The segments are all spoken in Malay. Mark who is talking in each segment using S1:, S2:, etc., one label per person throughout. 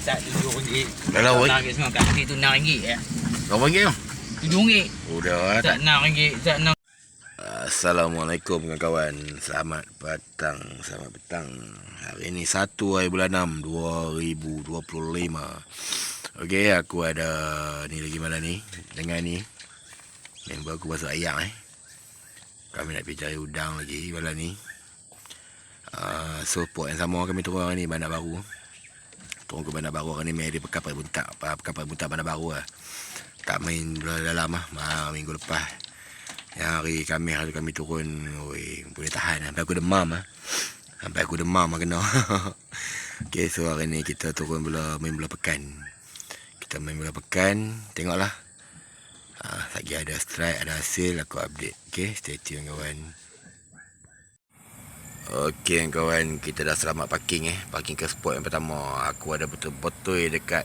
S1: Tak tujuh ringgit.
S2: Dah lah, woi.
S1: Tak semua kat situ enam ringgit ya.
S2: Berapa ringgit tu?
S1: Tujuh ringgit.
S2: Udah
S1: Tak enam ringgit. Tak enam.
S2: Assalamualaikum kawan-kawan Selamat petang Selamat petang Hari ini 1 hari bulan 6 2025 Okey aku ada Ni lagi mana ni Dengan ni Member aku masuk ayam eh Kami nak pergi cari udang lagi Malam ni uh, So pot yang sama kami turun hari ni Bandar baru Turun ke bandar baru ni Main di pekapai buntak Pekapai buntak bandar baru lah. Tak main dalam lah Minggu lepas. Yang hari kami hari kami turun oi, Boleh tahan Sampai aku demam ah. Sampai aku demam lah kena. Okay so hari ni kita turun bola Main bola pekan. Kita main bola pekan Tengoklah ha, Lagi ada strike Ada hasil Aku update. Okay stay tune kawan Okay kawan Kita dah selamat parking eh. Parking ke spot yang pertama. Aku ada betul-betul dekat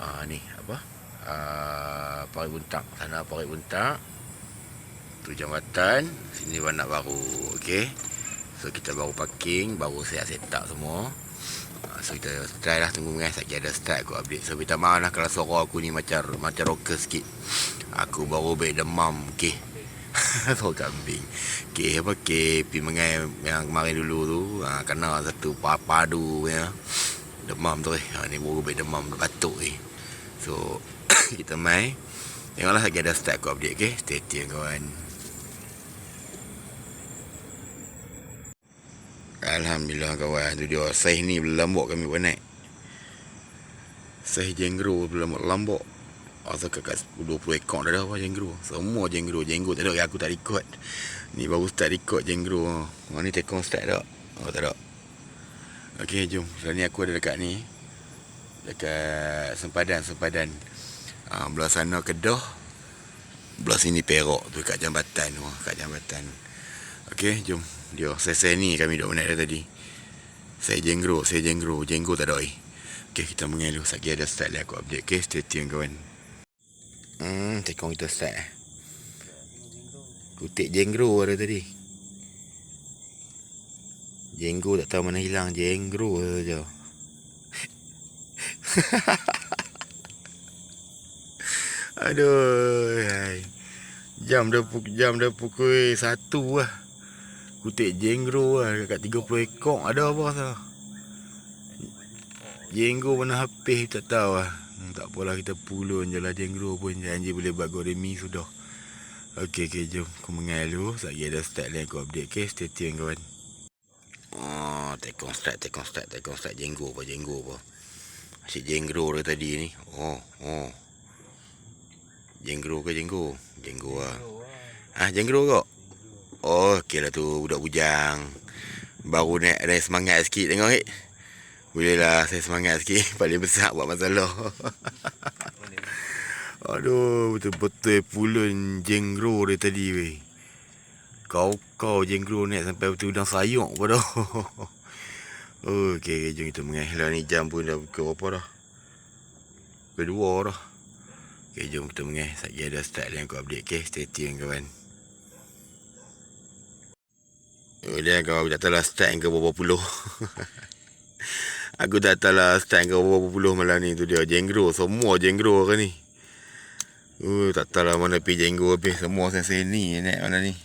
S2: Ah ni apa? Uh, Parit Buntak Sana Parit Buntak Tu jambatan Sini Bandar Baru Okay So kita baru parking Baru saya set up semua. Uh, So kita try lah Tunggu guys Lagi ada start aku update. So minta maaf lah Kalau suara aku ni macam Macam rocker sikit. Aku baru baik demam Okay Suara kambing Okay apa Okay Pergi mengai Yang kemarin dulu tu uh, Kena satu padu ya. Demam tu eh. Uh, Ni baru baik demam Batuk eh. So Kita main Tengoklah lagi ada start aku update okay Stay tune kawan. Alhamdulillah kawan. Tu dia Saiz ni berlambok kami buat naik. Saiz jenggro berlambok lambok Asal kakak 20 ekor dah dah jenggro Semua jenggro Jenggro tak ada. Aku tak record. Ni baru start record jenggro ha. Ni tekong start tak Oh tak ada. Okay jom. Sekarang ni aku ada dekat ni. Dekat sempadan sempadan. Ha, Belah sana Kedah. Belah sini Perak tu kat jambatan. Tu Kat jambatan. Okay jom. Dia saya ni kami duk menaik tadi. Saya jenggro saya jenggro jenggro tak ada oi okey kita mengalu sagi ada start lah aku update. Okey stay tune kawan hmm tekong kita start eh. Kutik jenggro ada tadi. Jenggro tak tahu mana hilang jenggro saja Aduh, hai. jam dah pukul jam dah pukul 1 lah. Kutik jengro lah Dekat 30 ekor Ada apa sah Jengro mana habis Tak tahu lah hmm, Tak apalah kita pulun je lah. Jengro pun Janji boleh buat goremi sudah. Okey okey jom Aku mengal dulu. Sekejap ada start lain aku update Okay stay tune kawan. Oh Tekong start Tekong start Tekong start. Jengro apa Jengro apa? Asyik jengro dia tadi ni. Oh Oh. Jengro ke jengro Jengro lah. Ah jengro kok? Oh, okey lah tu budak bujang. Baru naik ada semangat sikit tengok eh. Boleh lah saya semangat sikit. Paling besar buat masalah. Aduh, betul-betul pulun jenggro dia tadi weh. Kau-kau jenggro naik sampai betul udang sayuk pada. oh, okey, jom kita mengah. Lah ni jam pun dah pukul berapa dah? Kedua dah. Okey, jom kita mengah. Sekejap ada start yang aku update. Okay, stay tune kawan. Dia kau tak tahu lah start ke berapa puluh. aku tak tahu lah start ke berapa puluh malam ni tu dia. Jenggro. Semua jenggro ke ni. Uh, tak tahu lah mana pergi jenggro habis. Semua saya ni naik mana ni.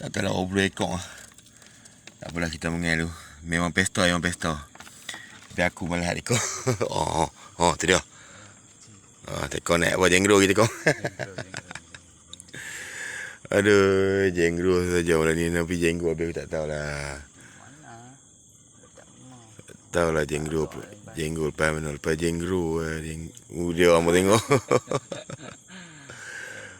S2: Tak tahu lah over ekor lah. Tak apalah kita mengal tu. Memang pesta, memang pesta. Tapi aku malah hari kau. oh, oh, tu dia. Oh, tekor naik apa jenggro kita kau. Aduh, jengru saja malam ni. Tapi jengru habis tak tahulah. Tak tahulah jengru apa. Jengru lepas. Lepas jengru. Jeng... Dia orang tengok.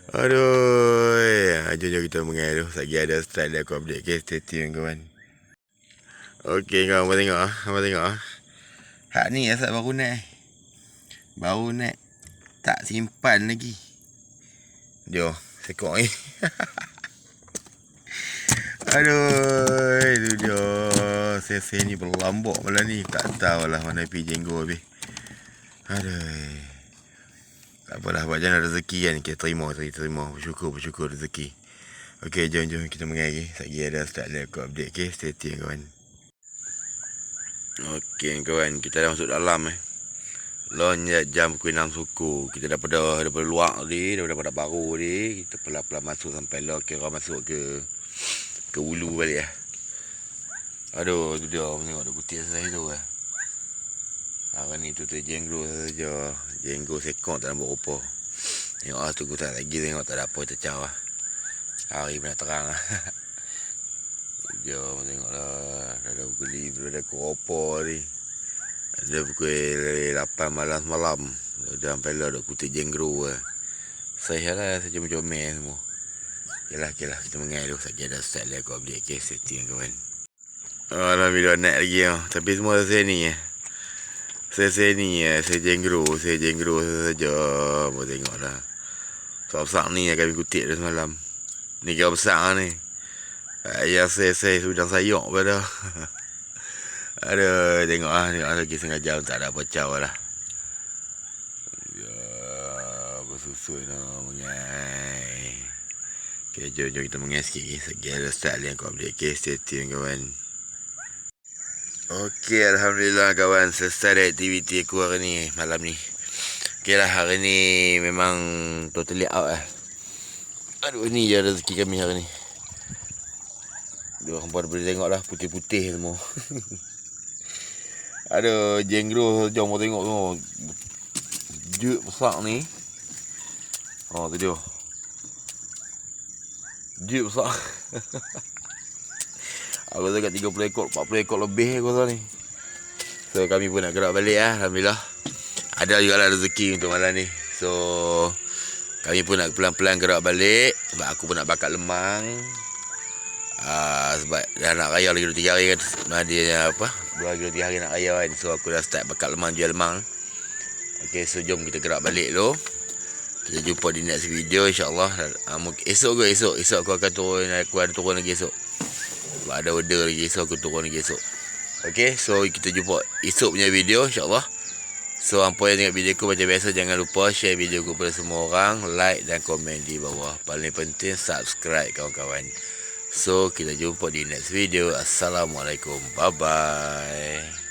S2: Aduh. Ya, jom jom kita mengalir. Lagi ada style dia aku update. Okay, stay tune kawan. Okay kawan, apa tengok ah. Apa tengok ah. Hak ni asal baru naik. Baru naik. Tak simpan lagi. Jom. Tekok ni. Aduh, itu dia. Sese ni berlambok malam ni. Tak tahulah mana pergi jenggo habis. Aduh. Tak apalah, buat jangan rezeki kan. Kita terima, terima. Bersyukur, bersyukur rezeki. Okey, jom, jom kita mengairi. Lagi ada start dia aku update. Okay, stay tune kawan. Okey kawan, kita dah masuk dalam eh. Lonjat jam pukul 6 suku. Kita daripada daripada luar tadi, daripada baru tadi, kita pelan-pelan masuk sampai lah kira masuk ke ke ulu balik eh. Aduh, tu dia tengok ada putih saya tu eh. Hari ni tu tu jenggo saja. Jenggo sekong tak nampak apa. Tengok ah tunggu tak lagi tengok tak ada apa tercaw lah. Hari pun dah terang lah. Jom tengok lah. Dah ada pukul 5, dah ada pukul apa ni. Ada pukul 8 malam malam. Dah sampai lah ada putih jenggro lah. Saya lah saya comel-comel semua. Yalah, okay lah. Kita mengai dulu. Saja dah start lah aku update kes setting kawan. Alhamdulillah naik lagi lah. Tapi semua saya ni eh. Saya saya ni eh. Saya jenggro. Saya jenggro saja. Mau tengok lah. Besar-besar ni yang kami kutip dah semalam. Ni kau besar ni. Ya saya saya sudah sayok pada. Ada tengok ah tengok lagi setengah jam tak ada apa caw lah. Ya bersusun lah mengai. Okay, jom, jom kita mengai sikit. Segi ada start yang kau update. Okay, stay tune kawan. Okey, Alhamdulillah kawan. Selesai dah aktiviti aku hari ni, malam ni. Okey lah, hari ni memang totally out lah. Aduh, ni je rezeki kami hari ni. Dua orang boleh tengok lah, putih-putih semua. Ada jenggro jom mau tengok tu. Juk besar ni. Oh, tu dia. Juk besar. Aku rasa kat 30 ekor, 40 ekor lebih aku rasa ni. So kami pun nak gerak balik lah, Alhamdulillah. Ada juga lah rezeki untuk malam ni. So kami pun nak pelan-pelan gerak balik. Sebab aku pun nak bakat lemang. Uh, sebab dah nak raya lagi 2-3 hari kan. Dia apa? 2 hari 3 hari nak raya kan. So aku dah start bakat lemang jual lemang. Ok so jom kita gerak balik dulu kita jumpa di next video insyaAllah. Uh, esok ke esok? Esok aku akan turun aku ada turun lagi esok sebab ada order lagi esok aku turun lagi esok ok so kita jumpa esok punya video insyaAllah So hampa yang tengok video aku macam biasa jangan lupa share video aku kepada semua orang, like dan komen di bawah. Paling penting subscribe kawan-kawan. So kita jumpa di next video. Assalamualaikum. Bye bye.